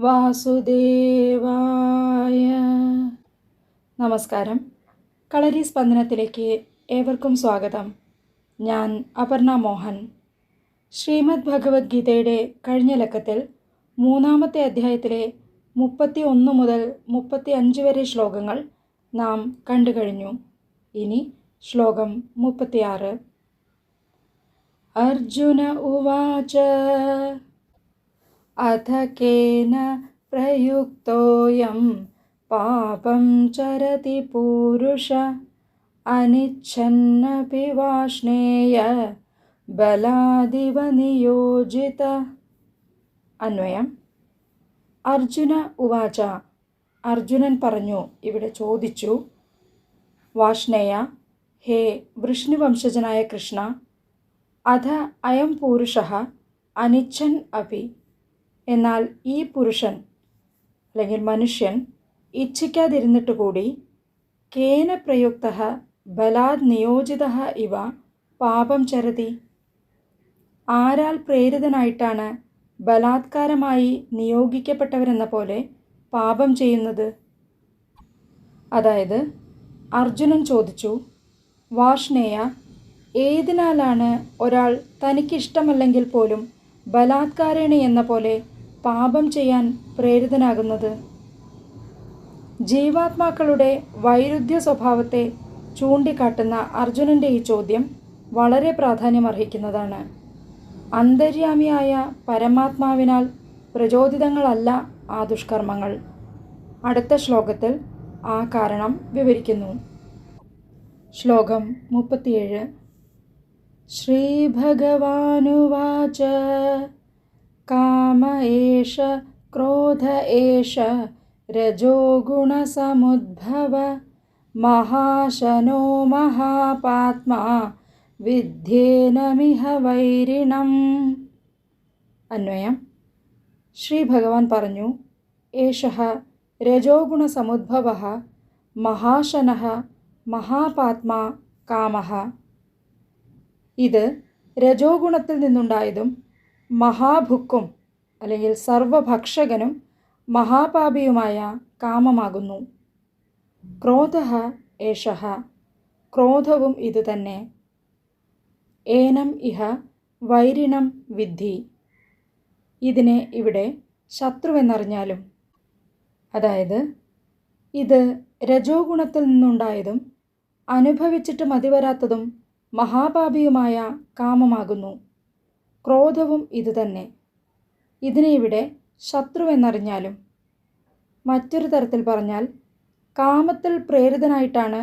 വാസുദേവായ. നമസ്കാരം. കളരി സ്പന്ദനത്തിലേക്ക് ഏവർക്കും സ്വാഗതം. ഞാൻ അപർണ മോഹൻ. ശ്രീമദ് ഭഗവത്ഗീതയുടെ കഴിഞ്ഞ ലക്കത്തിൽ മൂന്നാമത്തെ അധ്യായത്തിലെ മുപ്പത്തി ഒന്ന് മുതൽ മുപ്പത്തി അഞ്ച് വരെ ശ്ലോകങ്ങൾ നാം കണ്ടു കഴിഞ്ഞു. ഇനി ശ്ലോകം മുപ്പത്തിയാറ്. അർജുന ഉവാച. अथ केन प्रयुक्तोऽयं पापं चरति पूरुष अनिच्छन्नपि वाष्णेय बलादिव नियोजित അന്വയം അർജുന ഉവാച അർജുനൻ പറഞ്ഞു ഇവിടെ ചോദിച്ചു വാഷ്ണേയ ഹേ വൃഷ്ണുവംശജനായ കൃഷ്ണ അധ അയം പൂരുഷ അനിച്ഛൻ അപി എന്നാൽ ഈ പുരുഷൻ അല്ലെങ്കിൽ മനുഷ്യൻ ഇച്ഛിക്കാതിരുന്നിട്ട് കൂടി കേന പ്രയുക്ത ബലാത് നിയോജിത ഇവ പാപം ചരതി. ആരാൽ പ്രേരിതനായിട്ടാണ് ബലാത്കാരമായി നിയോഗിക്കപ്പെട്ടവരെന്ന പോലെ പാപം ചെയ്യുന്നത്? അതായത് അർജുനൻ ചോദിച്ചു വാഷ്ണേയ ഏതിനാലാണ് ഒരാൾ തനിക്കിഷ്ടമല്ലെങ്കിൽ പോലും ബലാത്കാരേണ എന്ന പോലെ പാപം ചെയ്യാൻ പ്രേരിതനാകുന്നത്. ജീവാത്മാക്കളുടെ വൈരുദ്ധ്യ സ്വഭാവത്തെ ചൂണ്ടിക്കാട്ടുന്ന അർജുനന്റെ ഈ ചോദ്യം വളരെ പ്രാധാന്യമർഹിക്കുന്നതാണ്. അന്തര്യാമിയായ പരമാത്മാവിനാൽ പ്രചോദിതങ്ങളല്ല ആ ദുഷ്കർമ്മങ്ങൾ. അടുത്ത ശ്ലോകത്തിൽ ആ കാരണം വിവരിക്കുന്നു. ശ്ലോകം മുപ്പത്തിയേഴ്. श्रीभगवानुवाच काम एष क्रोध एष रजोगुणसमुद्भव महाशनो महापात्मा വിദ്യേനമിഹ വൈരിണം അന്വയം ശ്രീ ഭഗവാൻ പറഞ്ഞു ഏഷ രജോഗുണസമുദ്ഭവ മഹാശന മഹാപാത്മാ കാമഹ ഇത് രജോഗുണത്തിൽ നിന്നുണ്ടായതും മഹാഭുക്കും അല്ലെങ്കിൽ സർവഭക്ഷകനും മഹാപാപിയുമായ കാമമാകുന്നു. ക്രോധ ഏഷ. ക്രോധവും ഇതുതന്നെ ഏനം ഇഹ വൈരിണം വിദ്ധി. ഇതിനെ ഇവിടെ ശത്രുവെന്നറിഞ്ഞാലും അതായത് ഇത് രജോഗുണത്തിൽ നിന്നുണ്ടായതും അനുഭവിച്ചിട്ട് മതിവരാത്തതും മഹാപാപിയുമായ കാമമാകുന്നു. ക്രോധവും ഇതുതന്നെ ഇതിനെ ഇവിടെ ശത്രുവെന്നറിഞ്ഞാലും മറ്റൊരു തരത്തിൽ പറഞ്ഞാൽ കാമത്തിൽ പ്രേരിതനായിട്ടാണ്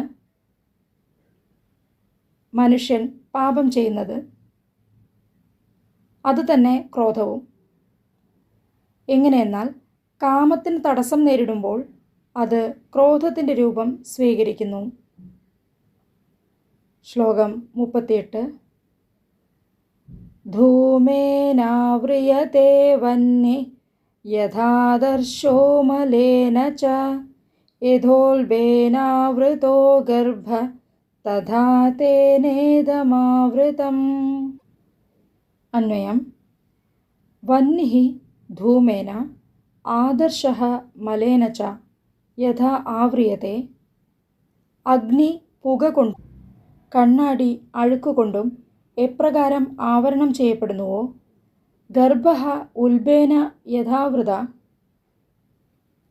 മനുഷ്യൻ പാപം ചെയ്യുന്നത്. അതുതന്നെ ക്രോധവും. എങ്ങനെയെന്നാൽ കാമത്തിന് തടസ്സം നേരിടുമ്പോൾ അത് ക്രോധത്തിന്റെ രൂപം സ്വീകരിക്കുന്നു. ശ്ലോകം മുപ്പത്തിയെട്ട്. ധൂമേനാവ്രിയത്തെ വന്നി യഥാദർശോ മലേന ച യഥോൽബേനാവൃതോ ഗർഭ തഥാ തേനേതമാവൃതം. അന്വയം. വന്നി ധൂമേന ആദർശ മലേന ച യഥാ ആവ്രിയത്തെ അഗ്നി പുക കൊണ്ട് കണ്ണാടി അഴുക്കുകൊണ്ടും എപ്രകാരം ആവരണം ചെയ്യപ്പെടുന്നുവോ? ഗർഭ ഉൽബേന യഥാവൃത.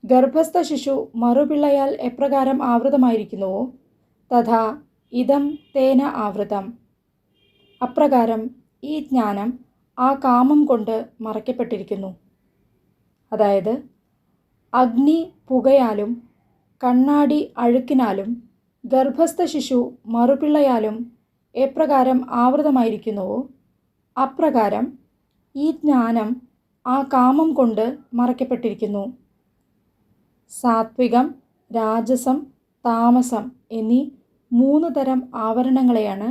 ഗർഭസ്ഥ ശിശു മറുപിള്ളയാൽ എപ്രകാരം ആവൃതമായിരിക്കുന്നുവോ? തഥാ ഇതം തേന ആവൃതം. അപ്രകാരം ഈ ജ്ഞാനം ആ കാമം കൊണ്ട് മറയ്ക്കപ്പെട്ടിരിക്കുന്നു. അതായത് അഗ്നി പുകയാലും കണ്ണാടി അഴുക്കിനാലും ഗർഭസ്ഥ ശിശു മറുപിള്ളയാലും എപ്രകാരം ആവൃതമായിരിക്കുന്നുവോ അപ്രകാരം ഈ ജ്ഞാനം ആ കാമം കൊണ്ട് മറയ്ക്കപ്പെട്ടിരിക്കുന്നു. സാത്വികം രാജസം താമസം എന്നീ മൂന്ന് തരം ആവരണങ്ങളെയാണ്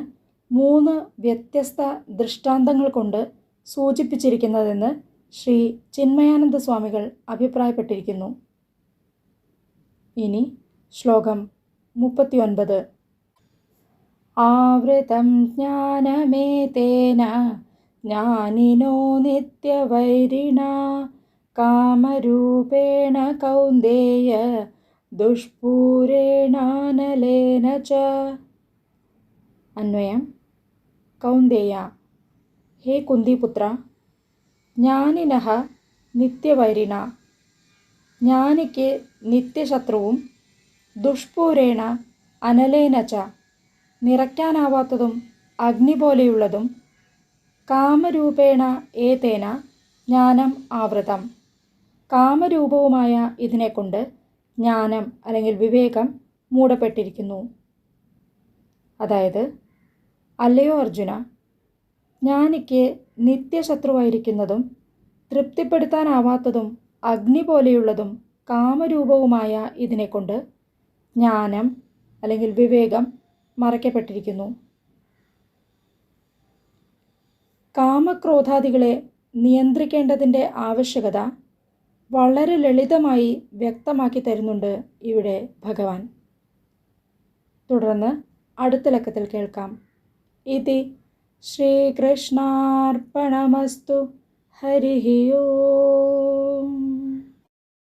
മൂന്ന് വ്യത്യസ്ത ദൃഷ്ടാന്തങ്ങൾ കൊണ്ട് സൂചിപ്പിച്ചിരിക്കുന്നതെന്ന് ശ്രീ ചിന്മയാനന്ദ സ്വാമികൾ അഭിപ്രായപ്പെട്ടിരിക്കുന്നു. ഇനി ശ്ലോകം മുപ്പത്തിയൊൻപത്. ആവൃതം ജ്ഞാനമേതേന ജ്ഞാനിനോ നിത്യവൈരിണ കാമരൂപേണ കൗന്ദേയ ദുഷ്പൂരേണാനലേന ച. അന്വയം. കൗന്ദേയ. ഹേ കുന്തിപുത്ര ജ്ഞാനിനഹ നിത്യവൈരിണ ജ്ഞാനിക്ക് നിത്യശത്രുവും ദുഷ്പൂരേണ അനലേന ച. നിറയ്ക്കാനാവാത്തതും അഗ്നി പോലെയുള്ളതും കാമരൂപേണ ഏതേന ജ്ഞാനം ആവൃതം. കാമരൂപവുമായ ഇതിനെക്കൊണ്ട് ജ്ഞാനം അല്ലെങ്കിൽ വിവേകം മൂടപ്പെട്ടിരിക്കുന്നു. അതായത് അല്ലയോ അർജുന ജ്ഞാനിക്ക് നിത്യശത്രുവായിരിക്കുന്നതും തൃപ്തിപ്പെടുത്താനാവാത്തതും അഗ്നി പോലെയുള്ളതും കാമരൂപവുമായ ഇതിനെക്കൊണ്ട് ജ്ഞാനം അല്ലെങ്കിൽ വിവേകം മറയ്ക്കപ്പെട്ടിരിക്കുന്നു. കാമക്രോധാദികളെ നിയന്ത്രിക്കേണ്ടതിന്റെ ആവശ്യകത വളരെ ലളിതമായി വ്യക്തമാക്കി തരുന്നുണ്ട് ഇവിടെ ഭഗവാൻ. തുടർന്ന് അടുത്ത ലക്കത്തിൽ കേൾക്കാം. ഇതി ശ്രീകൃഷ്ണാർപ്പണമസ്തു ഹരി ഓം